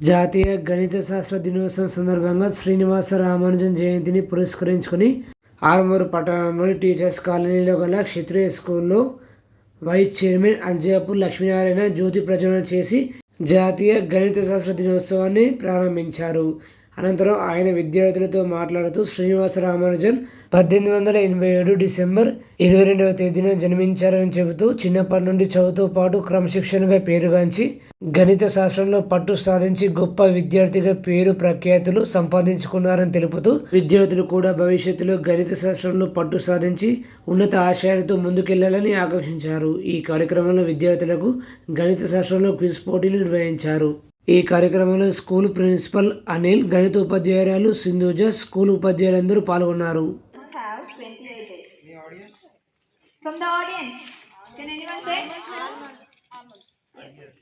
జాతీయ గణిత శాస్త్ర దినోత్సవం సందర్భంగా శ్రీనివాస రామానుజన్ జయంతిని పురస్కరించుకొని ఆరుమూరు పట్టణంలోని టీచర్స్ కాలనీలో గల క్షత్రియ స్కూల్లో వైస్ చైర్మన్ అల్జాపూర్ లక్ష్మీనారాయణ జ్యోతి ప్రజ్వలన చేసి జాతీయ గణిత శాస్త్ర దినోత్సవాన్ని ప్రారంభించారు. అనంతరం ఆయన విద్యార్థులతో మాట్లాడుతూ శ్రీనివాస రామానుజన్ పద్దెనిమిది వందల ఎనభై ఏడు డిసెంబర్ ఇరవై రెండవ తేదీన జన్మించారని చెబుతూ చిన్నప్పటి నుండి చదువుతో పాటు క్రమశిక్షణగా పేరుగాంచి గణిత శాస్త్రంలో పట్టు సాధించి గొప్ప విద్యార్థిగా పేరు ప్రఖ్యాతులు సంపాదించుకున్నారని తెలుపుతూ విద్యార్థులు కూడా భవిష్యత్తులో గణిత శాస్త్రంలో పట్టు సాధించి ఉన్నత ఆశయాలతో ముందుకెళ్ళాలని ఆకాంక్షించారు. ఈ కార్యక్రమంలో విద్యార్థులకు గణిత శాస్త్రంలో క్విజ్ పోటీలు నిర్వహించారు. ఈ కార్యక్రమంలో స్కూల్ ప్రిన్సిపల్ అనిల్ గణిత ఉపాధ్యాయురాలు సింధుజ స్కూల్ ఉపాధ్యాయులందరూ పాల్గొన్నారు. From the audience, can anyone say? Yes.